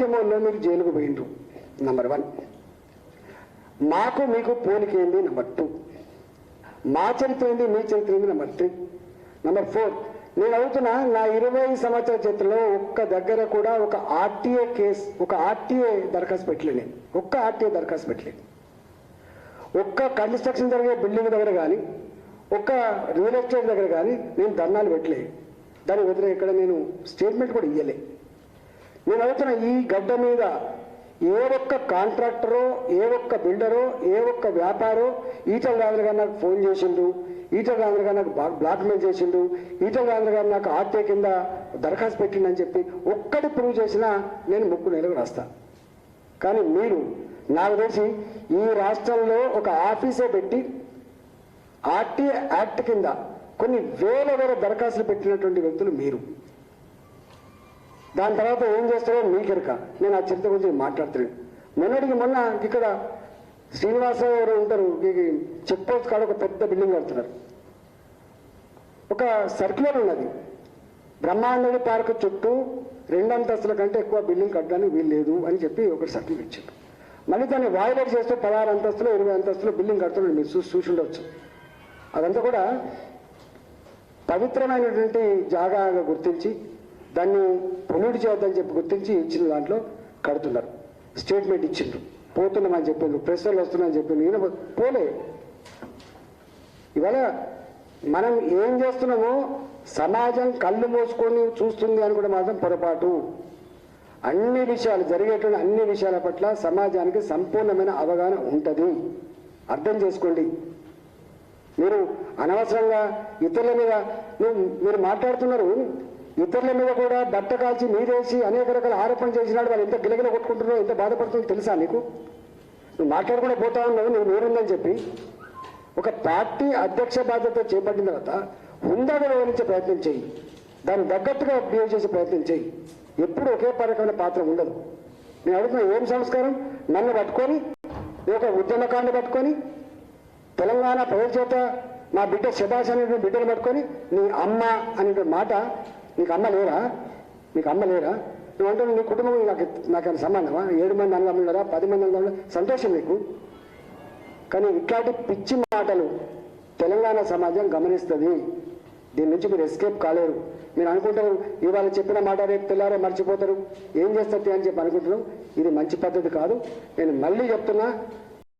ఉద్యమంలో మీరు జైలుకు పోయిండ్రు. నంబర్ వన్ మాకు మీకు పోలికేంది నెంబర్ టూ మా చరిత్ర ఏంది? మీ చరిత్ర ఏంది? నెంబర్ త్రీ నెంబర్ ఫోర్ నేను అడుగుతున్నా నా ఇరవై సంవత్సరాల చరిత్రలో ఒక్క దగ్గర కూడా ఒక ఆర్టీఏ కేసు ఒక ఆర్టీఏ దరఖాస్తు పెట్టలే నేను. ఒక్క ఆర్టీఏ దరఖాస్తు పెట్టలేదు ఒక్క కన్స్ట్రక్షన్ జరిగే బిల్డింగ్ దగ్గర కానీ ఒక్క రియల్ ఎస్టేట్ దగ్గర కానీ నేను ధర్నాలు పెట్టలే. దాని వదిలే ఇక్కడ నేను స్టేట్మెంట్ కూడా ఇయ్యలే. నేను అవుతున్న ఈ గడ్డ మీద ఏ ఒక్క కాంట్రాక్టరో ఏ ఒక్క బిల్డరో ఏ ఒక్క వ్యాపారో ఈటల రాజులు గారు నాకు ఫోన్ చేసిండు ఈటల రాజు గారు నాకు బ్లాక్మెయిల్ చేసిండు ఈటల రాజు గారు నాకు ఆర్టీ కింద దరఖాస్తు పెట్టిండని చెప్పి ఒక్కటి ప్రూవ్ చేసినా నేను ముక్కు నెలకు రాస్తాను కానీ మీరు నాకు తెలిసి ఈ రాష్ట్రంలో ఒక ఆఫీసే పెట్టి ఆర్టీ యాక్ట్ కింద కొన్ని వేల వేల దరఖాస్తులు పెట్టినటువంటి వ్యక్తులు మీరు. దాని తర్వాత ఏం చేస్తారో మీకెరక నేను ఆ చరిత్ర గురించి మాట్లాడుతున్నాను మొన్నటికి మొన్న ఇక్కడ శ్రీనివాసరావు గారు ఉంటారు చెక్ పోస్ట్ కాడ ఒక పెద్ద బిల్డింగ్ కడుతున్నారు. ఒక సర్క్యులర్ ఉన్నది. బ్రహ్మాండడి పార్క్ చుట్టూ రెండు అంతస్తుల కంటే ఎక్కువ బిల్డింగ్ కట్టడానికి వీలు లేదు అని చెప్పి ఒక సర్క్యులర్ ఇచ్చారు. మళ్ళీ దాన్ని వాయిలేట్ చేస్తూ పదహారు అంతస్తులు ఇరవై అంతస్తులు బిల్డింగ్ కడుతున్నాడు మీరు చూసి చూసి అదంతా కూడా పవిత్రమైనటువంటి జాగాగా గుర్తించి దాన్ని పొల్యూట్ చేద్దని చెప్పి గుర్తించి ఇచ్చిన దాంట్లో కడుతున్నారు. స్టేట్మెంట్ ఇచ్చిండ్రు. పోతున్నామని చెప్పిండ్రు ప్రెషర్లు వస్తున్నాయని చెప్పిండ్రు ఈయన పోలే. ఇవాళ మనం ఏం చేస్తున్నామో సమాజం కళ్ళు మూసుకొని చూస్తుంది అని కూడా మాత్రం పొరపాటు. అన్ని విషయాలు జరిగేటువంటి అన్ని విషయాల పట్ల సమాజానికి సంపూర్ణమైన అవగాహన ఉంటుంది. అర్థం చేసుకోండి. మీరు అనవసరంగా ఇతరుల మీద నువ్వు మీరు మాట్లాడుతున్నారు. ఇతరుల మీద కూడా బట్ట కాల్చి నీదేసి అనేక రకాల ఆరోపణలు చేసినాడు. వాళ్ళు ఎంత గిలగిల కొట్టుకుంటున్నారో ఎంత బాధపడుతుందో తెలుసా నీకు? నువ్వు మాట్లాడకుండా పోతా ఉన్నావు నువ్వు నేనుందని చెప్పి. ఒక పార్టీ అధ్యక్ష బాధ్యత చేపట్టిన తర్వాత హుందాగా వివరించే ప్రయత్నం చేయి దాన్ని తగ్గట్టుగా బిహేవ్ చేసే ప్రయత్నం చేయి ఎప్పుడు ఒకే పరకమైన పాత్ర ఉండదు. నేను అడుగుతున్నా ఏం సంస్కారం నన్ను పట్టుకొని ఒక ఉద్యమకాన్ని పట్టుకొని తెలంగాణ ప్రజల చేత నా బిడ్డ శబాష్ అనేటువంటి బిడ్డను పట్టుకొని నీ అమ్మ అనేటువంటి మాట నీకు అమ్మ లేరా? నీకు అమ్మ లేరా? నువ్వు అంటే నీ కుటుంబం నాకు నాకు సంబంధమా? ఏడు మంది అన్నదమ్ములరా ఉన్నారా? పది మంది అన్నదమ్ములు సంతోషం నీకు. కానీ ఇట్లాంటి పిచ్చి మాటలు తెలంగాణ సమాజం గమనిస్తుంది. దీని నుంచి మీరు ఎస్కేప్ కాలేరు. మీరు అనుకుంటారు ఇవాళ చెప్పిన మాట రేపు తెల్లారో మర్చిపోతారు. ఏం చేస్తారు అని చెప్పి అనుకుంటున్నాం. ఇది మంచి పద్ధతి కాదు. నేను మళ్ళీ చెప్తున్నా